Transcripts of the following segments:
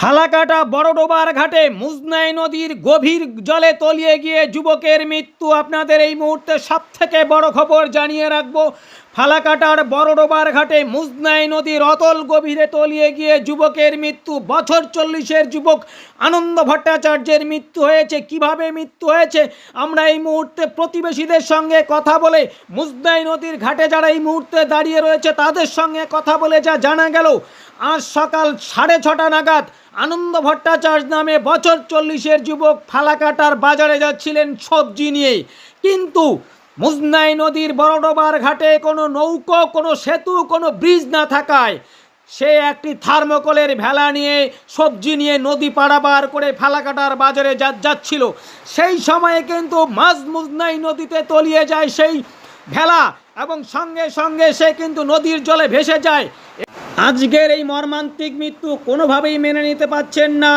ফালাকাটা বড়ডোবার ঘাটে মুজনাই নদীর গভীর জলে তলিয়ে গিয়ে যুবকের মৃত্যু। আপনাদের এই মুহূর্তে সব থেকে বড় খবর জানিয়ে রাখব। ফালাকাটার বড়ডোবার ঘাটে মুজনাই নদীর অতল গভীরে তলিয়ে গিয়ে যুবকের মৃত্যু। বছর চল্লিশের যুবক আনন্দ ভট্টাচার্যের মৃত্যু হয়েছে। কীভাবে মৃত্যু হয়েছে? আমরা এই মুহূর্তে প্রতিবেশীদের সঙ্গে কথা বলে মুজনাই নদীর ঘাটে যারা এই মুহূর্তে দাঁড়িয়ে রয়েছে, তাদের সঙ্গে কথা বলে যা জানা গেল। আজ সকাল সাড়ে ছটা নাগাদ আনন্দ ভট্টাচার্য নামে বছর চল্লিশের যুবক ফালাকাটার বাজারে যাচ্ছিলেন সবজি নিয়ে। কিন্তু মুজনাই নদীর বড়ডোবার ঘাটে কোনো নৌকো, কোনো সেতু, কোনো ব্রিজ না থাকায় সে একটি থার্মোকলের ভেলা নিয়ে সবজি নিয়ে নদী পারাবার করে ফালাকাটার বাজারে যা যাচ্ছিল। সেই সময়ে কিন্তু মাঝ মুজনাই নদীতে তলিয়ে যায় সেই ভেলা এবং সঙ্গে সঙ্গে সে কিন্তু নদীর জলে ভেসে যায়। আজকের এই মর্মান্তিক মৃত্যু কোনোভাবেই মেনে নিতে পারছেন না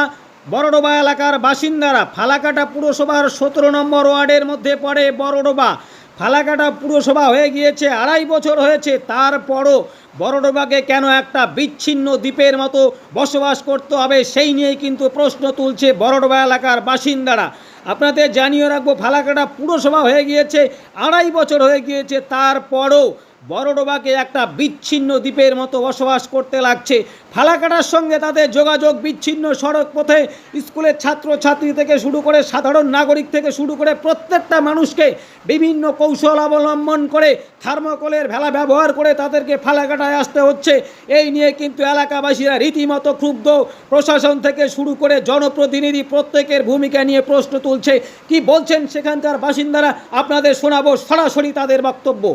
বড়ডোবা এলাকার বাসিন্দারা। ফালাকাটা পুরসভার সতেরো নম্বর ওয়ার্ডের মধ্যে পড়ে বড়ডোবা। ফালাকাটা পুরসভা হয়ে গিয়েছে, আড়াই বছর হয়েছে, তারপরও বড়ডোবাকে কেন একটা বিচ্ছিন্ন দ্বীপের মতো বসবাস করতে হবে সেই নিয়েই কিন্তু প্রশ্ন তুলছে বড়ডোবা এলাকার বাসিন্দারা। আপনাদের জানিয়ে রাখব, ফালাকাটা পুরসভা হয়ে গিয়েছে, আড়াই বছর হয়ে গিয়েছে, তারপরও বড়ডোবাকে একটা বিচ্ছিন্ন দ্বীপের মতো বসবাস করতে লাগছে। ফালাকাটার সঙ্গে তাদের যোগাযোগ বিচ্ছিন্ন সড়ক পথে স্কুলের ছাত্রছাত্রী থেকে শুরু করে সাধারণ নাগরিক থেকে শুরু করে প্রত্যেকটা মানুষকে বিভিন্ন কৌশল অবলম্বন করে থার্মোকলের ভেলা ব্যবহার করে তাদেরকে ফালাকাটায় আসতে হচ্ছে। এই নিয়ে কিন্তু এলাকাবাসীরা রীতিমতো ক্ষুব্ধ। প্রশাসন থেকে শুরু করে জনপ্রতিনিধি প্রত্যেকের ভূমিকা নিয়ে প্রশ্ন তুলছে। কি বলছেন সেখানকার বাসিন্দারা? আপনাদের শোনাবো সরাসরি তাদের বক্তব্য।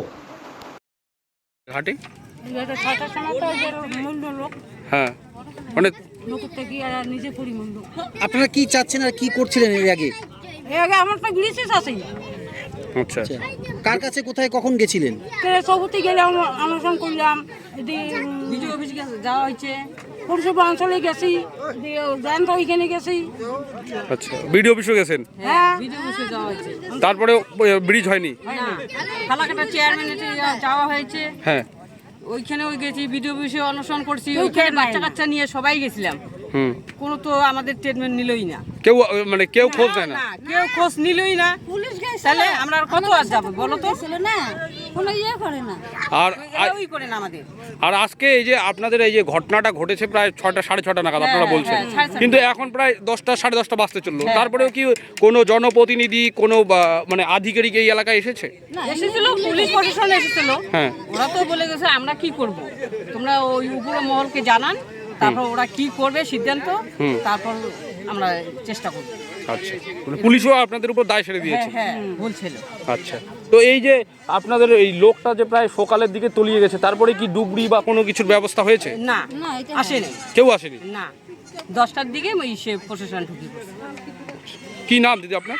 ঘাটে এটা ছটার সময় তো মূল্য লোক। হ্যাঁ। অনেক লোকতে গিয়ে আর নিজে করি মূল্য। আপনারা কি চাচ্ছেন আর কি করছিলেন এর আগে? এর আগে আমার তো গ্রিসিস আছে। আচ্ছা। কার কাছে কোথায় কখন গেছিলেন? সবুতে গেলাম অনশন করলাম বিজয় অফিস যাওয়া হয়েছে। পৌরসভা অঞ্চলে গেছি জয়ন্ত ওইখানে গেছি। আচ্ছা বিডিও অফিসে গেছেন? হ্যাঁ। বিজয় অফিসে যাওয়া তারপরে ব্রিজ হয়নি ফালাকাটা চেয়ারম্যানের যাওয়া হয়েছে হ্যাঁ। ওইখানে ওই গেছি বিডিও অফিসে অনশন করছি ওইখানে বাচ্চা কাচ্চা নিয়ে সবাই গেছিলাম। কোনো তো আমাদের ট্রিটমেন্ট নিলই না। কেউ মানে কেউ খোঁজ নেয় না? কেউ খোঁজ নিলই না। পুলিশ গেছে তাহলে আমরা আর কত আর যাব বলো তো? ছিল না কোনো ইয়ে করে না। আর ওই করে না আমাদের। আর আজকে এই যে আপনাদের এই যে ঘটনাটা ঘটেছে প্রায় ছটা সাড়ে ছটা নাগাদ আপনারা হ্যাঁ, বলছেন। হ্যাঁ। কিন্তু এখন প্রায় দশটা সাড়ে দশটা বাজতে চলল। তারপরেও কি কোনো জনপ্রতিনিধি কোনো বা- মানে আধিকারিক এই এলাকায় এসেছে? এসেছিল পুলিশ প্রশাসন এসেছিল। হ্যাঁ। ওরা তো বলে গেছে আমরা কি করব? তোমরা ওই উপরে মহলকে জানান তারপর ওরা কি করবে সিদ্ধান্ত তারপর আমরা চেষ্টা করব। আচ্ছা। মানে পুলিশও আপনাদের উপর দায় সেরে হ্যাঁ দিয়েছে হ্যাঁ বলছিল আচ্ছা। তো এই যে আপনাদের এই লোকটা যে প্রায় সকালের দিকে তলিয়ে গেছে তারপরে কি ডুবরি বা কোনো কিছুর ব্যবস্থা হয়েছে? না না আসেনি। কেউ আসেনি? না। দশটার দিকে ওই সে প্রশাসন ঢুকে কি নাম দিদি আপনার?